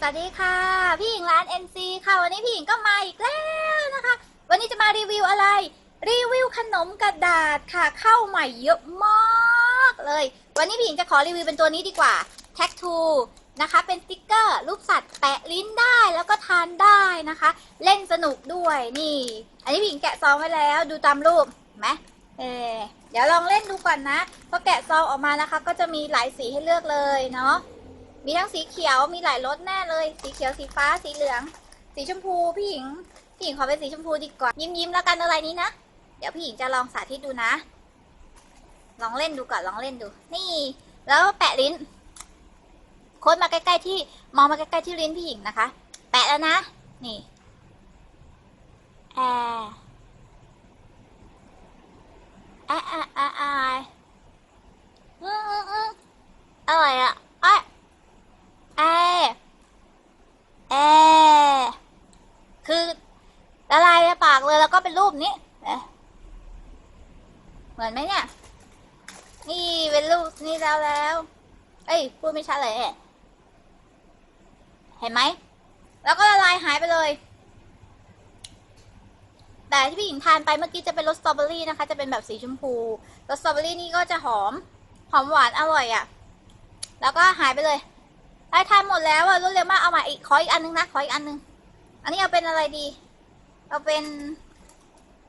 สวัสดีค่ะ พี่หญิงร้าน NC ค่ะ วันนี้พี่หญิงก็มาอีกแล้วนะคะ วันนี้จะมารีวิวอะไร รีวิวขนมกระดาษค่ะ เข้าใหม่เยอะมากเลย วันนี้พี่หญิงจะขอรีวิวเป็นตัวนี้ดีกว่า t a g t o นะคะ เป็นสติกเกอร์รูปสัตว์แปะลิ้นได้แล้วก็ทานได้นะคะ เล่นสนุกด้วยนี่ อันนี้พี่หญิงแกะซองไว้แล้วดูตามรูปเห็นไหมเออเดี๋ยวลองเล่นดูก่อนนะพอแกะซองออกมานะคะ ก็จะมีหลายสีให้เลือกเลยเนาะ มีทั้งสีเขียวมีหลายรสแน่เลย สีเขียวสีฟ้าสีเหลือง สีชมพูพี่หญิงพี่หญิงขอเป็นสีชมพูดีกว่ายิ้มยิ้มๆแล้วกันอะไรนี้นะเดี๋ยวพี่หญิงจะลองสาธิตดูนะ ลองเล่นดูก่อนลองเล่นดู นี่ แล้วแปะลิ้นโค้ดมาใกล้ๆที่มองมาใกล้ๆที่ลิ้นพี่หญิงนะคะ แปะแล้วนะ นี่ แอร์แอะแอะแอะแอะอืมอืมอืมอร่อยอะเอ้ย แอร์แอร์คือละลายในปากเลยแล้วก็เปนรูปนี้เอ๊ะเหมือนไหมเนี่ย นี่เป็นรูปนี่แล้วแล้ว เอ้ย พูดไม่ชัดเลยเอ๊ะเห็นไหม แล้วก็ละลายหายไปเลย แต่ที่พี่หญิงทานไปเมื่อกี้จะเป็นรสสตรอเบอรี่นะคะ จะเป็นแบบสีชมพู รสสตรอเบอรี่นี่ก็จะหอม หอมหวานอร่อยอะ่ะ แล้วก็หายไปเลยไอ้ทานหมดแล้วอะรวดเร็วมาก เอามาอีก ขออีกอันนึงนะ ขออีกอันนึง อันนี้เอาเป็นอะไรดี เอาเป็น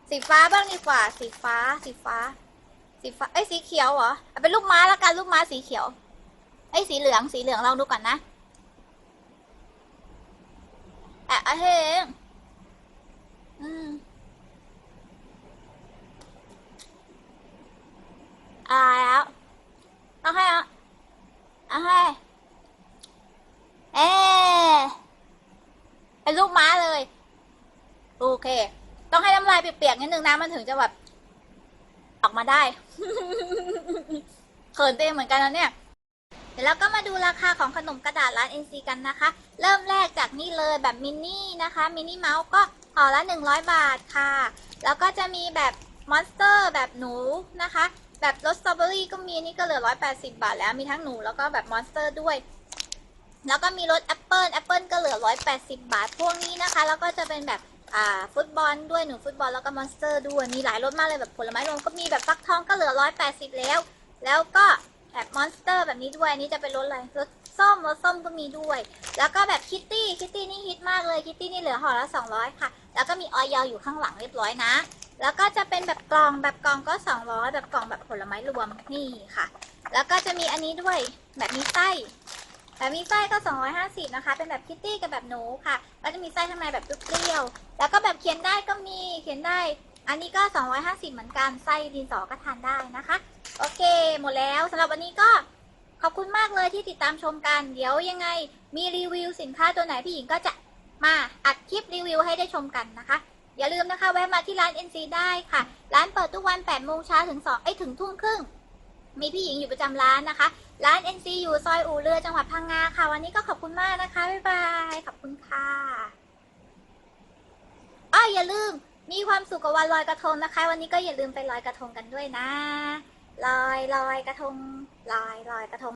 สีฟ้าบ้างดีกว่า สีฟ้า สีฟ้า สีฟ้า เอ้ยสีเขียวเหรอเอาเป็นลูกม้าแล้วกันลูกม้าสีเขียว เอ้ยสีเหลืองสีเหลืองลองดูก่อนนะอะอะเฮงอืมอ่าแล้วเอาให้เอาเอาให้เอ๊เป็นลูกม้าเลย โอเค เปียกๆนิดนึงนะมันถึงจะแบบออกมาได้เขินตัวเองเหมือนกันนะเนี่ย เดี๋ยวเราก็มาดูราคาของขนมกระดาษร้าน NC กันนะคะ เริ่มแรกจากนี่เลยแบบมินนี่นะคะมินนี่เมาส์ก็ห่อละ 100 บาทค่ะ แล้วก็จะมีแบบมอนสเตอร์แบบหนูนะคะ แบบรสสตรอเบอรี่ก็มีนี่ก็เหลือ 180 บาทแล้วมีทั้งหนูแล้วก็แบบมอนสเตอร์ด้วย แล้วก็มีรสแอปเปิลแอปเปิลก็เหลือ 180 บาท พวกนี้นะคะ แล้วก็จะเป็นแบบ อ่าฟุตบอลด้วยหนูฟุตบอลแล้วก็มอนสเตอร์ด้วยมีหลายรสมากเลยแบบผลไม้รวมก็มีแบบฟักทองก็เหลือ180แปดสิบแล้ว แล้วก็แบบมอนสเตอร์แบบนี้ด้วยอันนี้จะเป็นรสอะไรรสส้มรสส้มก็มีด้วย แล้วก็แบบคิตตี้คิตตี้นี่ฮิตมากเลยคิตตี้นี่เหลือห่อละ200ค่ะ แล้วก็มีออยอยู่ข้างหลังเรียบร้อยนะ แล้วก็จะเป็นแบบกล่องแบบกล่องก็200แบบกล่องแบบผลไม้รวมนี่ค่ะ แล้วก็จะมีอันนี้ด้วยแบบมีไส้ แบบมีไส้ก็ 250 นะคะ เป็นแบบคิตตี้กับแบบหนูค่ะ ก็จะมีไส้ข้างในแบบเปรี้ยวๆแล้วก็แบบเขียนได้ก็มี เขียนได้ อันนี้ก็ 250 เหมือนกัน ไส้ดินสอก็ทานได้นะคะ โอเค หมดแล้วสำหรับวันนี้ก็ขอบคุณมากเลยที่ติดตามชมกัน เดี๋ยวยังไงมีรีวิวสินค้าตัวไหนพี่หญิงก็จะมาอัดคลิปรีวิวให้ได้ชมกันนะคะ อย่าลืมนะคะแวะมาที่ร้าน NC ได้ค่ะ ร้านเปิดทุกวัน8โมงเช้าถึง2เอ้ถึงทุ่มครึ่ง มีพี่หญิงอยู่ประจำร้านนะคะ ร้าน NC อยู่ซอยอู่เรือจังหวัดพังงาค่ะ วันนี้ก็ขอบคุณมากนะคะ บ๊ายบาย ขอบคุณค่ะอ้ออย่าลืม มีความสุขกับวันลอยกระทงนะคะ วันนี้ก็อย่าลืมไปลอยกระทงกันด้วยนะ ลอยลอยกระทง ลอยลอยกระทง